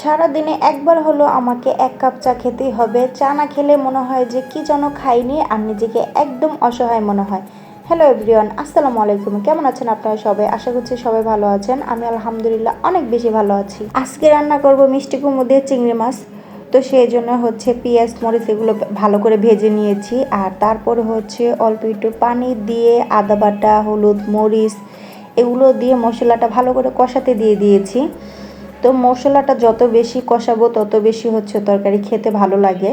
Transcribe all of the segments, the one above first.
সারাদিনে একবার হলো আমাকে এক কাপ চা খেতেই হবে। চা না খেলে মনে হয় যে কি যেন খাইনি আর নিজেকে একদম অসহায় মনে হয়। হ্যালো এভরিওয়ান, আসসালামু আলাইকুম। কেমন আছেন আপনারা সবাই? আশা করছি সবাই ভালো আছেন। আমি আলহামদুলিল্লাহ অনেক বেশি ভালো আছি। আজকে রান্না করব মিষ্টি কুমড়ো দিয়ে চিংড়ি মাছ। তো সেই জন্য হচ্ছে পেঁয়াজ, মরিচ এগুলো ভালো করে ভেজে নিয়েছি। আর তারপরে হচ্ছে অল্প একটু পানি দিয়ে আদা বাটা, হলুদ, মরিচ এগুলো দিয়ে মশলাটা ভালো করে কষাতে দিয়ে দিয়েছি। তো মশলাটা যত বেশি কষাবো, তত বেশি হচ্ছে তরকারি খেতে ভালো লাগে।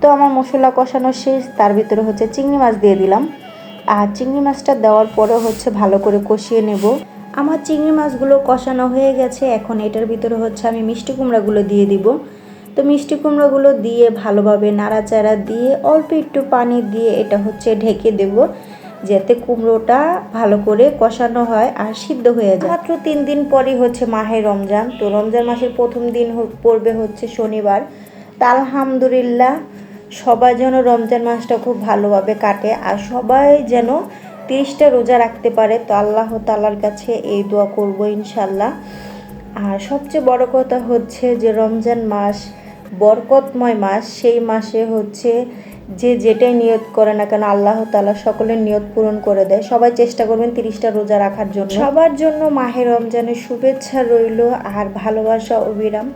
তো আমার মশলা কষানো শেষ, তার ভিতরে হচ্ছে চিংড়ি মাছ দিয়ে দিলাম। আর চিংড়ি মাছটা দেওয়ার পরে হচ্ছে ভালো করে কষিয়ে নেব। আমার চিংড়ি মাছগুলো কষানো হয়ে গেছে, এখন এটার ভিতরে হচ্ছে আমি মিষ্টি কুমড়াগুলো দিয়ে দিব। তো মিষ্টি কুমড়োগুলো দিয়ে ভালোভাবে নাড়াচাড়া দিয়ে অল্প একটু পানি দিয়ে এটা হচ্ছে ঢেকে দেব। যাতে কুমড়োটা ভালো করে কষানো হয় আর সিদ্ধ হয়ে যায়। মাত্র তিন দিন পরই হচ্ছে মাহে রমজান। তো রমজান মাসের প্রথম দিন পড়বে হচ্ছে শনিবার। তা আলহামদুলিল্লাহ সবাই যেন রমজান মাসটা খুব ভালোভাবে কাটে আর সবাই যেন তিরিশটা রোজা রাখতে পারে। তো আল্লাহ তালার কাছে এই দোয়া করব ইনশাল্লাহ আর সবচেয়ে বড় কথা হচ্ছে যে রমজান মাস বরকতময় মাস। সেই মাসে হচ্ছে যে যেটাই নিয়ত করে না কেন আল্লাহ তালা সকলের নিয়ত পূরণ করে দেয়। সবাই চেষ্টা করবেন তিরিশটা রোজা রাখার জন্য। সবার জন্য মাহে রমজানের শুভেচ্ছা রইল আর ভালোবাসা অবিরাম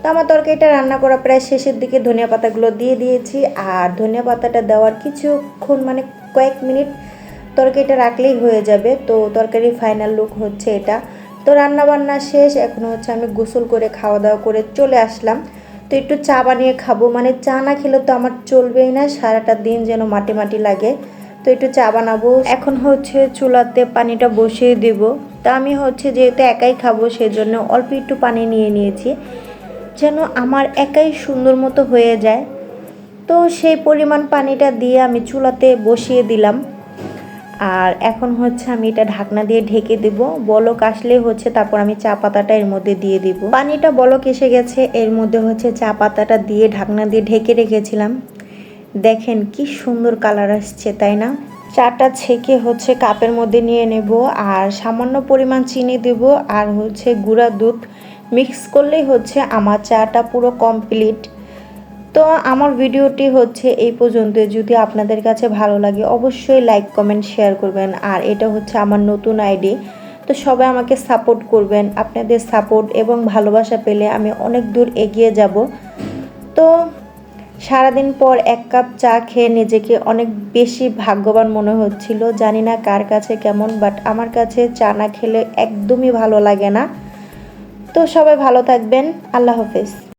তো আমার তরকারিটা রান্না করা প্রায় শেষের দিকে ধনিয়া পাতাগুলো দিয়ে দিয়েছি। আর ধনিয়া পাতাটা দেওয়ার কিছুক্ষণ মানে কয়েক মিনিট তরকারিটা রাখলেই হয়ে যাবে। তো তরকারির ফাইনাল লুক হচ্ছে এটা। তো রান্না বান্না শেষ। এখন হচ্ছে আমি গোসল করে খাওয়া দাওয়া করে চলে আসলাম। তো একটু চা বানিয়ে খাব। মানে চা না খেলে তো আমার চলবেই না, সারাটা দিন যেন মাটি মাটি লাগে। তো একটু চা বানাবো। এখন হচ্ছে চুলাতে পানিটা বসিয়ে দেব। তা আমি হচ্ছে যেহেতু একাই খাব, সেজন্য অল্প একটু পানি নিয়ে নিয়েছি। যেন আমার একাই সুন্দর মতো হয়ে যায়। তো সেই পরিমাণ পানিটা দিয়ে আমি চুলাতে বসিয়ে দিলাম। আর এখন হচ্ছে আমি এটা ঢাকনা দিয়ে ঢেকে দেব। বলক আসলে হচ্ছে তারপর আমি চা পাতাটা এর মধ্যে দিয়ে দিব। পানিটা বলক এসে গেছে, এর মধ্যে হচ্ছে চা পাতাটা দিয়ে ঢাকনা দিয়ে ঢেকে রেখেছিলাম। দেখেন কি সুন্দর কালার আসছে, তাই না? চাটা ছেঁকে হচ্ছে কাপের মধ্যে নিয়ে নেব আর সামান্য পরিমাণ চিনি দেব আর হচ্ছে গুঁড়া দুধ। মিক্স করলেই হচ্ছে আমার চাটা পুরো কমপ্লিট। তো আমার ভিডিওটি হচ্ছে এই পর্যন্ত যদি আপনাদের কাছে ভালো লাগে, অবশ্যই লাইক কমেন্ট শেয়ার করবেন। আর এটা হচ্ছে আমার নতুন আইডি। তো সবাই আমাকে সাপোর্ট করবেন, আপনাদের সাপোর্ট এবং ভালোবাসা পেলে আমি অনেক দূর এগিয়ে যাব। তো সারাদিন পর এক কাপ চা খেয়ে নিজেকে অনেক বেশি ভাগ্যবান মনে হচ্ছিল। জানি না কার কাছে কেমন বাট আমার কাছে চা না খেলে একদমই ভালো লাগে না। তো সবাই ভালো থাকবেন। আল্লাহ হাফেজ।